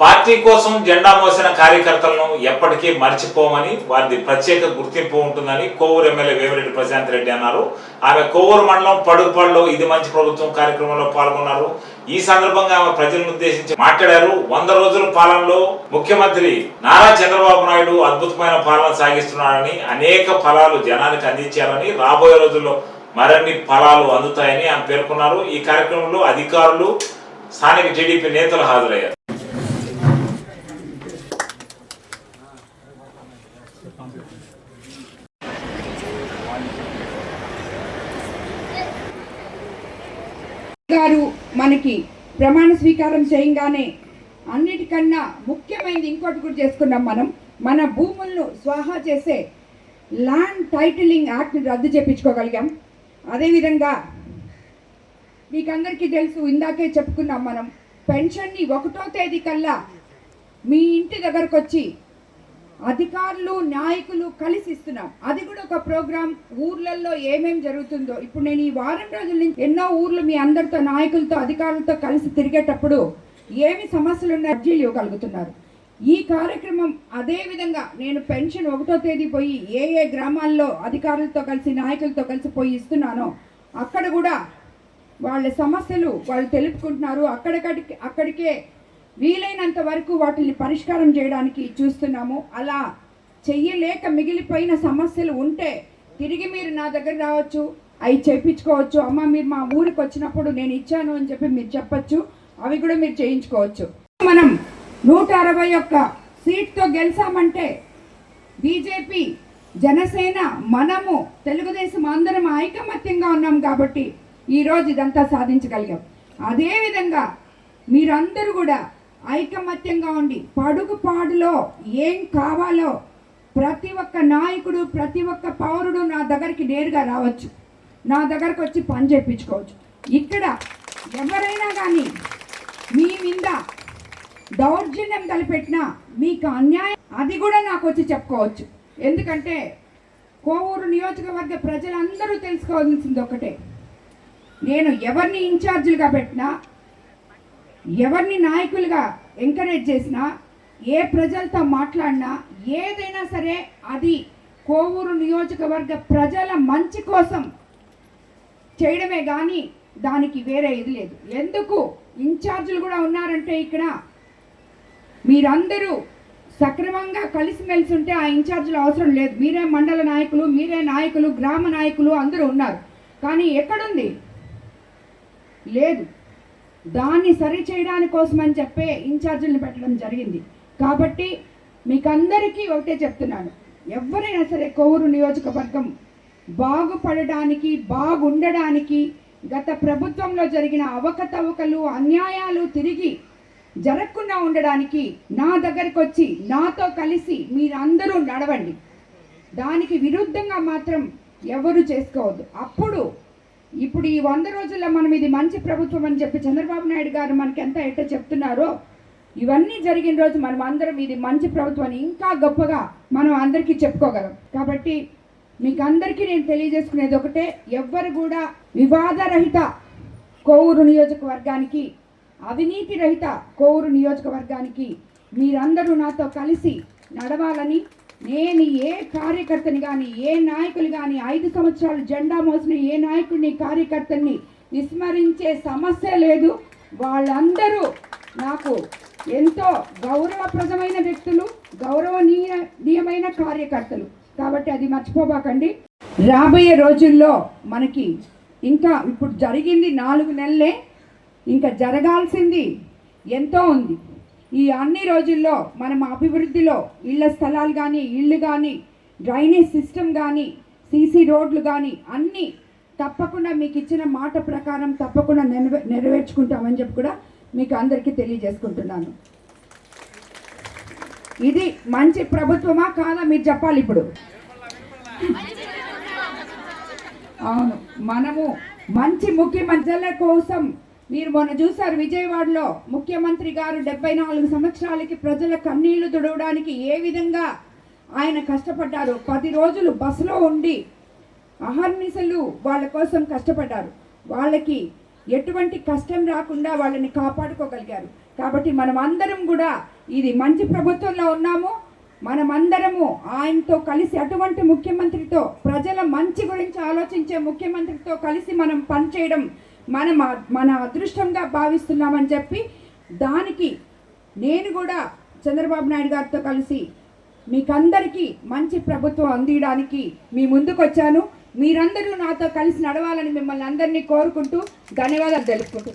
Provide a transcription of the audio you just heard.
Party కోసం జెండా మోసిన కార్యకర్తలను ఎప్పటికీ మర్చిపోమని వారిది ప్రత్యేక గుర్తింపు ఉంటుందని కోవూరు ఎమ్మెల్యే వేమిరెడ్డి ప్రశాంత్ రెడ్డి అన్నారు. ఆమె కోవూరు మండలం పడుగుపాడులో ఇది మంచి ప్రభుత్వం కార్యక్రమంలో పాల్గొన్నారు. ఈ సందర్భంగా ఆమె ప్రజలను ఉద్దేశించి మాట్లాడారు. వంద రోజుల పాలనలో ముఖ్యమంత్రి నారా చంద్రబాబు నాయుడు అద్భుతమైన పాలన సాగిస్తున్నారని అనేక ఫలాలు జనానికి అందించారని రాబోయే రోజుల్లో మరిన్ని ఫలాలు అందుతాయని ఆమె పేర్కొన్నారు. ఈ కార్యక్రమంలో అధికారులు స్థానిక టీడీపీ నేతలు హాజరయ్యారు. గారు మనకి ప్రమాణ స్వీకారం చేయంగానే అన్నిటికన్నా ముఖ్యమైనది ఇంకోటి కూడా చేసుకున్నాం మనం. మన భూములను స్వాహా చేసే ల్యాండ్ టైటిలింగ్ యాక్ట్ని రద్దు చేయించుకోగలిగాం అదేవిధంగా మీకందరికీ తెలుసు ఇందాకే చెప్పుకున్నాం మనం పెన్షన్ని ఒకటో తేదీ కల్లా మీ ఇంటి దగ్గరకు వచ్చి అధికారులు నాయకులు కలిసి ఇస్తున్నాం. అది కూడా ఒక ప్రోగ్రామ్ ఊర్లలో ఏమేమి జరుగుతుందో. ఇప్పుడు నేను ఈ వారం రోజుల నుంచి ఎన్నో ఊర్లు మీ అందరితో నాయకులతో అధికారులతో కలిసి తిరిగేటప్పుడు ఏమి సమస్యలు ఉన్నాయి అర్జీలు ఇవ్వగలుగుతున్నారు. ఈ కార్యక్రమం అదే విధంగా నేను పెన్షన్ ఒకటో తేదీ పోయి ఏ ఏ గ్రామాల్లో అధికారులతో కలిసి నాయకులతో కలిసి పోయి ఇస్తున్నానో అక్కడ కూడా వాళ్ళ సమస్యలు వాళ్ళు తెలుపుకుంటున్నారు. అక్కడికడికి అక్కడికే వీలైనంత వరకు వాటిని పరిష్కారం చేయడానికి చూస్తున్నాము. అలా చెయ్యలేక మిగిలిపోయిన సమస్యలు ఉంటే తిరిగి మీరు నా దగ్గర రావచ్చు అవి చేయించుకోవచ్చు అమ్మ మీరు మా ఊరికి వచ్చినప్పుడు నేను ఇచ్చాను అని చెప్పి మీరు చెప్పచ్చు. అవి కూడా మీరు చేయించుకోవచ్చు. మనం నూట అరవై ఒక్క సీట్తో గెలిచామంటే బీజేపీ జనసేన మనము తెలుగుదేశం అందరం ఐకమత్యంగా ఉన్నాం కాబట్టి ఈరోజు ఇదంతా సాధించగలిగాం. అదేవిధంగా మీరందరూ కూడా ఐకమత్యంగా ఉండి పడుగు పాడులో ఏం కావాలో ప్రతి ఒక్క నాయకుడు ప్రతి ఒక్క పౌరుడు నా దగ్గరికి నేరుగా రావచ్చు. నా దగ్గరకు వచ్చి పని చేయించుకోవచ్చు. ఇక్కడ ఎవరైనా కానీ మీ మీద దౌర్జన్యం తలపెట్టినా మీకు అన్యాయం అది కూడా నాకు వచ్చి చెప్పుకోవచ్చు. ఎందుకంటే కోవూరు నియోజకవర్గ ప్రజలందరూ తెలుసుకోవాల్సింది ఒకటే. నేను ఎవరిని ఇన్ఛార్జీలుగా పెట్టినా ఎవరిని నాయకులుగా ఎంకరేజ్ చేసినా ఏ ప్రజలతో మాట్లాడినా ఏదైనా సరే అది కోవూరు నియోజకవర్గ ప్రజల మంచి కోసం చేయడమే కానీ దానికి వేరే ఇది లేదు. ఎందుకు? ఇన్ఛార్జీలు కూడా ఉన్నారంటే ఇక్కడ మీరందరూ సక్రమంగా కలిసిమెలిసి ఉంటే ఆ ఇన్ఛార్జీలు అవసరం లేదు. మీరే మండల నాయకులు మీరే నాయకులు గ్రామ నాయకులు అందరూ ఉన్నారు. కానీ ఎక్కడుంది? లేదు. దాన్ని సరి చేయడానికి కోసమని చెప్పే ఇన్ఛార్జీలను పెట్టడం జరిగింది. కాబట్టి మీకందరికీ ఒకటే చెప్తున్నాను. ఎవరైనా సరే కొవ్వూరు నియోజకవర్గం బాగుపడడానికి బాగుండడానికి గత ప్రభుత్వంలో జరిగిన అవకతవకలు అన్యాయాలు తిరిగి జరగకుండా ఉండడానికి నా దగ్గరికి వచ్చి నాతో కలిసి మీరందరూ నడవండి. దానికి విరుద్ధంగా మాత్రం ఎవరు చేసుకోవద్దు. అప్పుడు ఇప్పుడు ఈ వంద రోజుల్లో మనం ఇది మంచి ప్రభుత్వం అని చెప్పి చంద్రబాబు నాయుడు గారు మనకి ఎంత ఎట్ట చెప్తున్నారో ఇవన్నీ జరిగిన రోజు మనం అందరం ఇది మంచి ప్రభుత్వం అని ఇంకా గొప్పగా మనం అందరికీ చెప్పుకోగలం. కాబట్టి మీకు అందరికీ నేను తెలియజేసుకునేది ఒకటే ఎవ్వరు కూడా వివాదరహిత కోవూరు నియోజకవర్గానికి అవినీతి రహిత కోవూరు నియోజకవర్గానికి మీరందరూ నాతో కలిసి నడవాలని నేను ఏ కార్యకర్తని కానీ ఏ నాయకులు కానీ ఐదు సంవత్సరాలు జెండా మోసిన ఏ నాయకుడిని కార్యకర్తని విస్మరించే సమస్య లేదు. వాళ్ళందరూ నాకు ఎంతో గౌరవప్రదమైన వ్యక్తులు గౌరవనీయమైన కార్యకర్తలు. కాబట్టి అది మర్చిపోబాకండి. రాబోయే రోజుల్లో మనకి ఇంకా ఇప్పుడు జరిగింది నాలుగు నెలలే. ఇంకా జరగాల్సింది ఎంతో ఉంది. ఈ అన్ని రోజుల్లో మనం అభివృద్ధిలో ఇళ్ళ స్థలాలు కానీ ఇళ్ళు కానీ డ్రైనేజ్ సిస్టమ్ కానీ సీసీ రోడ్లు కానీ అన్నీ తప్పకుండా మీకు ఇచ్చిన మాట ప్రకారం తప్పకుండా నెరవే నెరవేర్చుకుంటామని చెప్పి కూడా మీకు అందరికీ తెలియజేసుకుంటున్నాను. ఇది మంచి ప్రభుత్వమా కాదా మీరు చెప్పాలి ఇప్పుడు. అవును. మనము మంచి ముఖ్యమంత్రుల కోసం మీరు మొన్న చూశారు విజయవాడలో ముఖ్యమంత్రి గారు డెబ్బై నాలుగు సంవత్సరాలకి ప్రజల కన్నీళ్ళు తుడవడానికి ఏ విధంగా ఆయన కష్టపడ్డారు పది రోజులు బస్సులో ఉండి అహర్నిశలు వాళ్ళ కోసం కష్టపడ్డారు. వాళ్ళకి ఎటువంటి కష్టం రాకుండా వాళ్ళని కాపాడుకోగలిగారు. కాబట్టి మనం అందరం కూడా ఇది మంచి ప్రభుత్వంలో ఉన్నాము. మనమందరము ఆయనతో కలిసి అటువంటి ముఖ్యమంత్రితో ప్రజల మంచి గురించి ఆలోచించే ముఖ్యమంత్రితో కలిసి మనం పనిచేయడం మన మన అదృష్టంగా భావిస్తున్నామని చెప్పి దానికి నేను కూడా చంద్రబాబు నాయుడు గారితో కలిసి మీకందరికీ మంచి ప్రభుత్వం అందియడానికి మీ ముందుకు వచ్చాను. మీరందరూ నాతో కలిసి నడవాలని మిమ్మల్ని అందరినీ కోరుకుంటూ ధన్యవాదాలు తెలుపుకుంటున్నాను.